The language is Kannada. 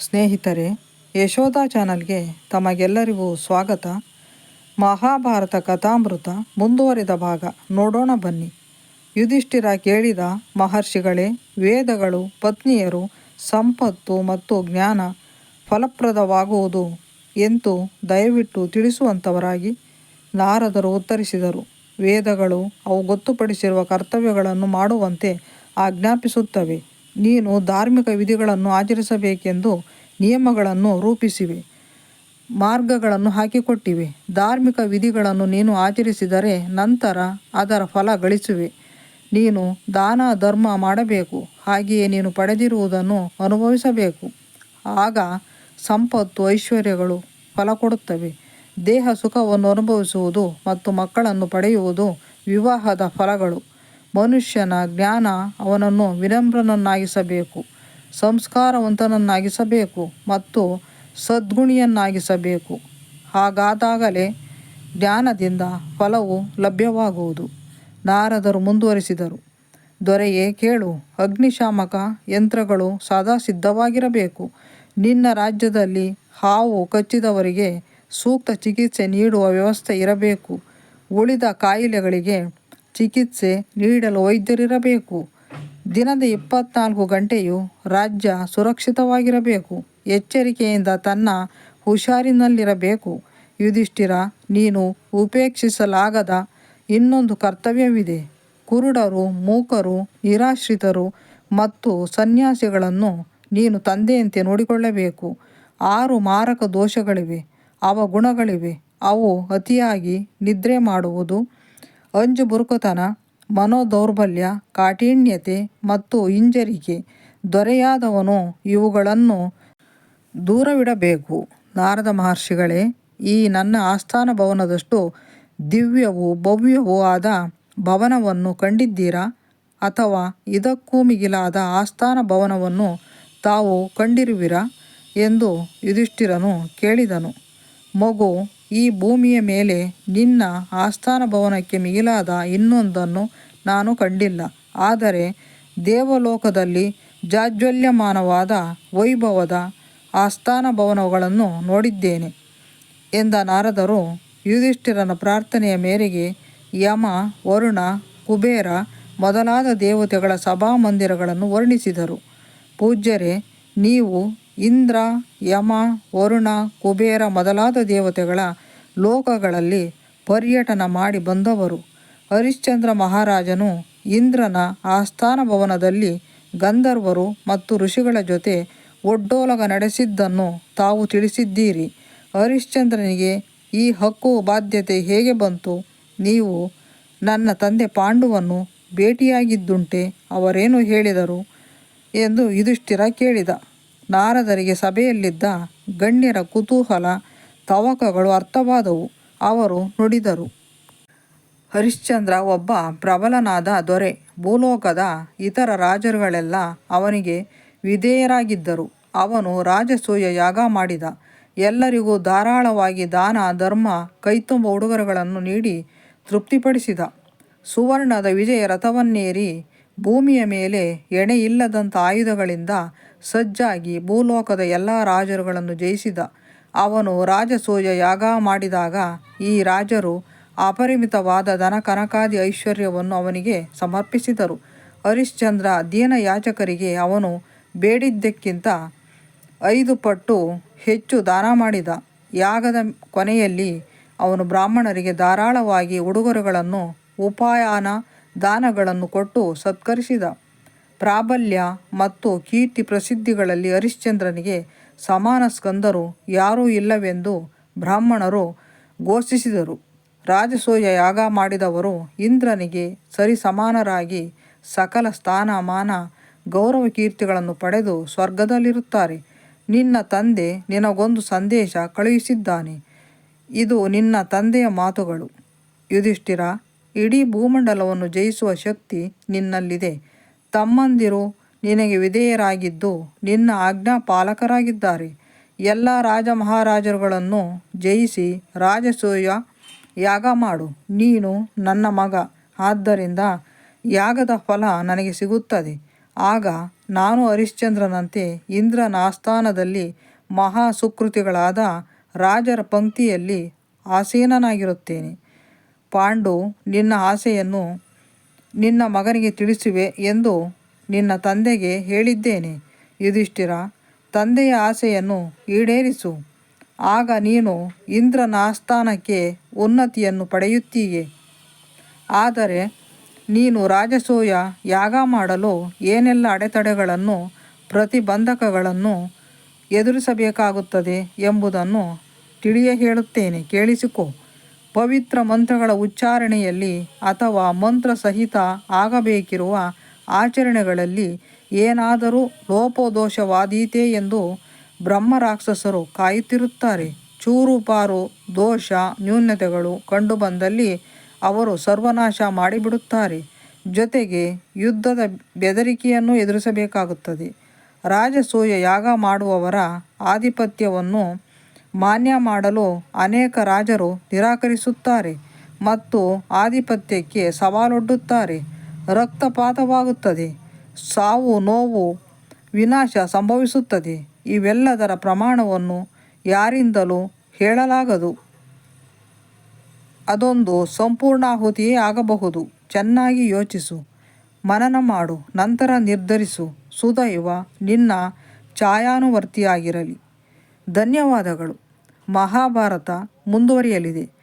ಸ್ನೇಹಿತರೆ ಯಶೋಧ ಚಾನಲ್ಗೆ ತಮಗೆಲ್ಲರಿಗೂ ಸ್ವಾಗತ. ಮಹಾಭಾರತ ಕಥಾಮೃತ ಮುಂದುವರಿದ ಭಾಗ. ನೋಡೋಣ ಬನ್ನಿ. ಯುಧಿಷ್ಠಿರ ಕೇಳಿದ ಮಹರ್ಷಿಗಳೇ, ವೇದಗಳು, ಪತ್ನಿಯರು, ಸಂಪತ್ತು ಮತ್ತು ಜ್ಞಾನ ಫಲಪ್ರದವಾಗುವುದು ಎಂದು ದಯವಿಟ್ಟು ತಿಳಿಸುವಂಥವರಾಗಿ ನಾರದರು ಉತ್ತರಿಸಿದರು. ವೇದಗಳು ಅವು ಗೊತ್ತುಪಡಿಸಿರುವ ಕರ್ತವ್ಯಗಳನ್ನು ಮಾಡುವಂತೆ ಆಜ್ಞಾಪಿಸುತ್ತವೆ. ನೀನು ಧಾರ್ಮಿಕ ವಿಧಿಗಳನ್ನು ಆಚರಿಸಬೇಕೆಂದು ನಿಯಮಗಳನ್ನು ರೂಪಿಸಿವೆ, ಮಾರ್ಗಗಳನ್ನು ಹಾಕಿಕೊಟ್ಟಿವೆ. ಧಾರ್ಮಿಕ ವಿಧಿಗಳನ್ನು ನೀನು ಆಚರಿಸಿದರೆ ನಂತರ ಅದರ ಫಲ ಗಳಿಸುವೆ. ನೀನು ದಾನ ಧರ್ಮ ಮಾಡಬೇಕು, ಹಾಗೆಯೇ ನೀನು ಪಡೆದಿರುವುದನ್ನು ಅನುಭವಿಸಬೇಕು. ಆಗ ಸಂಪತ್ತು, ಐಶ್ವರ್ಯಗಳು ಫಲ ಕೊಡುತ್ತವೆ. ದೇಹ ಸುಖವನ್ನು ಅನುಭವಿಸುವುದು ಮತ್ತು ಮಕ್ಕಳನ್ನು ಪಡೆಯುವುದು ವಿವಾಹದ ಫಲಗಳು. ಮನುಷ್ಯನ ಜ್ಞಾನ ಅವನನ್ನು ವಿನಮ್ರನನ್ನಾಗಿಸಬೇಕು, ಸಂಸ್ಕಾರವಂತನನ್ನಾಗಿಸಬೇಕು ಮತ್ತು ಸದ್ಗುಣಿಯನ್ನಾಗಿಸಬೇಕು. ಹಾಗಾದಾಗಲೇ ಜ್ಞಾನದಿಂದ ಫಲವು ಲಭ್ಯವಾಗುವುದು. ನಾರದರು ಮುಂದುವರಿಸಿದರು. ದೊರೆಯೇ ಕೇಳು, ಅಗ್ನಿಶಾಮಕ ಯಂತ್ರಗಳು ಸದಾ ಸಿದ್ಧವಾಗಿರಬೇಕು. ನಿನ್ನ ರಾಜ್ಯದಲ್ಲಿ ಹಾವು ಕಚ್ಚಿದವರಿಗೆ ಸೂಕ್ತ ಚಿಕಿತ್ಸೆ ನೀಡುವ ವ್ಯವಸ್ಥೆ ಇರಬೇಕು. ಉಳಿದ ಕಾಯಿಲೆಗಳಿಗೆ ಚಿಕಿತ್ಸೆ ನೀಡಲು ವೈದ್ಯರಿರಬೇಕು ದಿನದ ಇಪ್ಪತ್ನಾಲ್ಕು ಗಂಟೆಯು ರಾಜ್ಯ ಸುರಕ್ಷಿತವಾಗಿರಬೇಕು. ಎಚ್ಚರಿಕೆಯಿಂದ ತನ್ನ ಹುಷಾರಿನಲ್ಲಿರಬೇಕು. ಯುಧಿಷ್ಠಿರ, ನೀನು ಉಪೇಕ್ಷಿಸಲಾಗದ ಇನ್ನೊಂದು ಕರ್ತವ್ಯವಿದೆ. ಕುರುಡರು, ಮೂಕರು, ನಿರಾಶ್ರಿತರು ಮತ್ತು ಸನ್ಯಾಸಿಗಳನ್ನು ನೀನು ತಂದೆಯಂತೆ ನೋಡಿಕೊಳ್ಳಬೇಕು. ಆರು ಮಾರಕ ದೋಷಗಳಿವೆ. ಅವ ಗುಣಗಳಿವೆ. ಅವು ಅತಿಯಾಗಿ ನಿದ್ರೆ ಮಾಡುವುದು ಅಂಜು ಬುರುಕುತನ, ಮನೋದೌರ್ಬಲ್ಯ, ಕಾಠಿಣ್ಯತೆ ಮತ್ತು ಹಿಂಜರಿಕೆ ದೊರೆಯಾದವನು ಇವುಗಳನ್ನು ದೂರವಿಡಬೇಕು. ನಾರದ ಮಹರ್ಷಿಗಳೇ, ಈ ನನ್ನ ಆಸ್ಥಾನ ಭವನದಷ್ಟು ದಿವ್ಯವೂ ಭವ್ಯವೂ ಆದ ಭವನವನ್ನು ಕಂಡಿದ್ದೀರಾ? ಅಥವಾ ಇದಕ್ಕೂ ಮಿಗಿಲಾದ ಆಸ್ಥಾನ ಭವನವನ್ನು ತಾವು ಕಂಡಿರುವಿರಾ? ಎಂದು ಯುಧಿಷ್ಠಿರನು ಕೇಳಿದನು. ಮಗು ಈ ಭೂಮಿಯ ಮೇಲೆ ನಿನ್ನ ಆಸ್ಥಾನ ಭವನಕ್ಕೆ ಮಿಗಿಲಾದ ಇನ್ನೊಂದನ್ನು ನಾನು ಕಂಡಿಲ್ಲ. ಆದರೆ ದೇವಲೋಕದಲ್ಲಿ ಜಾಜ್ವಲ್ಯಮಾನವಾದ ವೈಭವದ ಆಸ್ಥಾನ ಭವನಗಳನ್ನು ನೋಡಿದ್ದೇನೆ ಎಂದ ನಾರದರು. ಯುಧಿಷ್ಠಿರನ ಪ್ರಾರ್ಥನೆಯ ಮೇರೆಗೆ ಯಮ, ವರುಣ, ಕುಬೇರ ಮೊದಲಾದ ದೇವತೆಗಳ ಸಭಾ ಮಂದಿರಗಳನ್ನು ವರ್ಣಿಸಿದರು. ಪೂಜ್ಯರೇ, ನೀವು ಇಂದ್ರ, ಯಮ, ವರುಣ, ಕುಬೇರ ಮೊದಲಾದ ದೇವತೆಗಳ ಲೋಕಗಳಲ್ಲಿ ಪರ್ಯಟನ ಮಾಡಿ ಬಂದವರು. ಹರಿಶ್ಚಂದ್ರ ಮಹಾರಾಜನು ಇಂದ್ರನ ಆಸ್ಥಾನ ಭವನದಲ್ಲಿ ಗಂಧರ್ವರು ಮತ್ತು ಋಷಿಗಳ ಜೊತೆ ಒಡ್ಡೋಲಗ ನಡೆಸಿದ್ದನ್ನು ತಾವು ತಿಳಿಸಿದ್ದೀರಿ. ಹರಿಶ್ಚಂದ್ರನಿಗೆ ಈ ಹಕ್ಕು ಬಾಧ್ಯತೆ ಹೇಗೆ ಬಂತು? ನೀವು ನನ್ನ ತಂದೆ ಪಾಂಡುವನ್ನು ಭೇಟಿಯಾಗಿದ್ದುಂಟೆ, ಅವರೇನು ಹೇಳಿದರು? ಎಂದು ಯುಧಿಷ್ಠಿರ ಕೇಳಿದ. ನಾರದರಿಗೆ ಸಭೆಯಲ್ಲಿದ್ದ ಗಣ್ಯರ ಕುತೂಹಲ, ತವಕಗಳು ಅರ್ಥವಾದವು. ಅವರು ನುಡಿದರು. ಹರಿಶ್ಚಂದ್ರ ಒಬ್ಬ ಪ್ರಬಲನಾದ ದೊರೆ. ಭೂಲೋಕದ ಇತರ ರಾಜರುಗಳೆಲ್ಲ ಅವನಿಗೆ ವಿಧೇಯರಾಗಿದ್ದರು. ಅವನು ರಾಜಸೂಯ ಯಾಗ ಮಾಡಿದ. ಎಲ್ಲರಿಗೂ ಧಾರಾಳವಾಗಿ ದಾನ, ಧರ್ಮ, ಕೈತುಂಬ ಉಡುಗೊರೆಗಳನ್ನು ನೀಡಿ ತೃಪ್ತಿಪಡಿಸಿದ. ಸುವರ್ಣದ ವಿಜಯ ರಥವನ್ನೇರಿ ಭೂಮಿಯ ಮೇಲೆ ಎಣೆಯಿಲ್ಲದಂಥ ಆಯುಧಗಳಿಂದ ಸಜ್ಜಾಗಿ ಭೂಲೋಕದ ಎಲ್ಲ ರಾಜರುಗಳನ್ನು ಜಯಿಸಿದ. ಅವನು ರಾಜಸೂಯ ಯಾಗ ಮಾಡಿದಾಗ ಈ ರಾಜರು ಅಪರಿಮಿತವಾದ ದನ ಕನಕಾದಿ ಐಶ್ವರ್ಯವನ್ನು ಅವನಿಗೆ ಸಮರ್ಪಿಸಿದರು. ಹರಿಶ್ಚಂದ್ರ ದೀನ ಯಾಚಕರಿಗೆ ಅವನು ಬೇಡಿದ್ದಕ್ಕಿಂತ ಐದು ಪಟ್ಟು ಹೆಚ್ಚು ದಾನ ಮಾಡಿದ. ಯಾಗದ ಕೊನೆಯಲ್ಲಿ ಅವನು ಬ್ರಾಹ್ಮಣರಿಗೆ ಧಾರಾಳವಾಗಿ ಉಡುಗೊರೆಗಳನ್ನು, ಉಪಾಯಾನ ದಾನಗಳನ್ನು ಕೊಟ್ಟು ಸತ್ಕರಿಸಿದ. ಪ್ರಾಬಲ್ಯ ಮತ್ತು ಕೀರ್ತಿ ಪ್ರಸಿದ್ಧಿಗಳಲ್ಲಿ ಹರಿಶ್ಚಂದ್ರನಿಗೆ ಸಮಾನ ಸ್ಕಂದರು ಯಾರೂ ಇಲ್ಲವೆಂದು ಬ್ರಾಹ್ಮಣರು ಘೋಷಿಸಿದರು. ರಾಜಸೂಯ ಯಾಗ ಮಾಡಿದವರು ಇಂದ್ರನಿಗೆ ಸರಿಸಮಾನರಾಗಿ ಸಕಲ ಸ್ಥಾನಮಾನ ಗೌರವ ಕೀರ್ತಿಗಳನ್ನು ಪಡೆದು ಸ್ವರ್ಗದಲ್ಲಿರುತ್ತಾರೆ. ನಿನ್ನ ತಂದೆ ನಿನಗೊಂದು ಸಂದೇಶ ಕಳುಹಿಸಿದ್ದಾನೆ. ಇದು ನಿನ್ನ ತಂದೆಯ ಮಾತುಗಳು. ಯುಧಿಷ್ಠಿರ ಇಡೀ ಭೂಮಂಡಲವನ್ನು ಜಯಿಸುವ ಶಕ್ತಿ ನಿನ್ನಲ್ಲಿದೆ. ತಮ್ಮಂದಿರು ನಿನಗೆ ವಿಧೇಯರಾಗಿದ್ದು ನಿನ್ನ ಆಜ್ಞಾ ಪಾಲಕರಾಗಿದ್ದಾರೆ ಎಲ್ಲ ರಾಜ ಮಹಾರಾಜರುಗಳನ್ನು ಜಯಿಸಿ ರಾಜಸೂಯ ಯಾಗ ಮಾಡು. ನೀನು ನನ್ನ ಮಗ. ಆದ್ದರಿಂದ ಯಾಗದ ಫಲ ನನಗೆ ಸಿಗುತ್ತದೆ. ಆಗ ನಾನು ಹರಿಶ್ಚಂದ್ರನಂತೆ ಇಂದ್ರನ ಆಸ್ಥಾನದಲ್ಲಿ ಮಹಾ ಸುಕೃತಿಗಳಾದ ರಾಜರ ಪಂಕ್ತಿಯಲ್ಲಿ ಆಸೀನನಾಗಿರುತ್ತೇನೆ. ಪಾಂಡು, ನಿನ್ನ ಆಸೆಯನ್ನು ನಿನ್ನ ಮಗನಿಗೆ ತಿಳಿಸುವೆ ಎಂದು ನಿನ್ನ ತಂದೆಗೆ ಹೇಳಿದ್ದೇನೆ. ಯುಧಿಷ್ಠಿರ, ತಂದೆಯ ಆಸೆಯನ್ನು ಈಡೇರಿಸು. ಆಗ ನೀನು ಇಂದ್ರನ ಆಸ್ಥಾನಕ್ಕೆ ಉನ್ನತಿಯನ್ನು ಪಡೆಯುತ್ತೀಯೆ. ಆದರೆ ನೀನು ರಾಜಸೂಯ ಯಾಗ ಮಾಡಲು ಏನೆಲ್ಲ ಅಡೆತಡೆಗಳನ್ನು ಪ್ರತಿಬಂಧಕಗಳನ್ನು ಎದುರಿಸಬೇಕಾಗುತ್ತದೆ ಎಂಬುದನ್ನು ತಿಳಿಯ ಹೇಳುತ್ತೇನೆ ಕೇಳಿಸಿಕೊ. ಪವಿತ್ರ ಮಂತ್ರಗಳ ಉಚ್ಚಾರಣೆಯಲ್ಲಿ ಅಥವಾ ಮಂತ್ರ ಸಹಿತ ಆಗಬೇಕಿರುವ ಆಚರಣೆಗಳಲ್ಲಿ ಏನಾದರೂ ಲೋಪದೋಷವಾದೀತೆ ಎಂದು ಬ್ರಹ್ಮರಾಕ್ಷಸರು ಕಾಯುತ್ತಿರುತ್ತಾರೆ. ಚೂರು ಪಾರು ದೋಷ ನ್ಯೂನತೆಗಳು ಕಂಡುಬಂದಲ್ಲಿ ಅವರು ಸರ್ವನಾಶ ಮಾಡಿಬಿಡುತ್ತಾರೆ. ಜೊತೆಗೆ ಯುದ್ಧದ ಬೆದರಿಕೆಯನ್ನು ಎದುರಿಸಬೇಕಾಗುತ್ತದೆ. ರಾಜಸೂಯ ಯಾಗ ಮಾಡುವವರ ಆಧಿಪತ್ಯವನ್ನು ಮಾನ್ಯ ಮಾಡಲು ಅನೇಕ ರಾಜರು ನಿರಾಕರಿಸುತ್ತಾರೆ ಮತ್ತು ಆಧಿಪತ್ಯಕ್ಕೆ ಸವಾಲೊಡ್ಡುತ್ತಾರೆ. ರಕ್ತಪಾತವಾಗುತ್ತದೆ. ಸಾವು, ನೋವು, ವಿನಾಶ ಸಂಭವಿಸುತ್ತದೆ. ಇವೆಲ್ಲದರ ಪ್ರಮಾಣವನ್ನು ಯಾರಿಂದಲೂ ಹೇಳಲಾಗದು. ಅದೊಂದು ಸಂಪೂರ್ಣಾಹುತಿಯೇ ಆಗಬಹುದು. ಚೆನ್ನಾಗಿ ಯೋಚಿಸು. ಮನನ ಮಾಡು. ನಂತರ ನಿರ್ಧರಿಸು. ಸುದೈವ, ನಿನ್ನ ಛಾಯಾನುವರ್ತಿಯಾಗಿರಲಿ. ಧನ್ಯವಾದಗಳು. ಮಹಾಭಾರತ ಮುಂದುವರಿಯಲಿದೆ.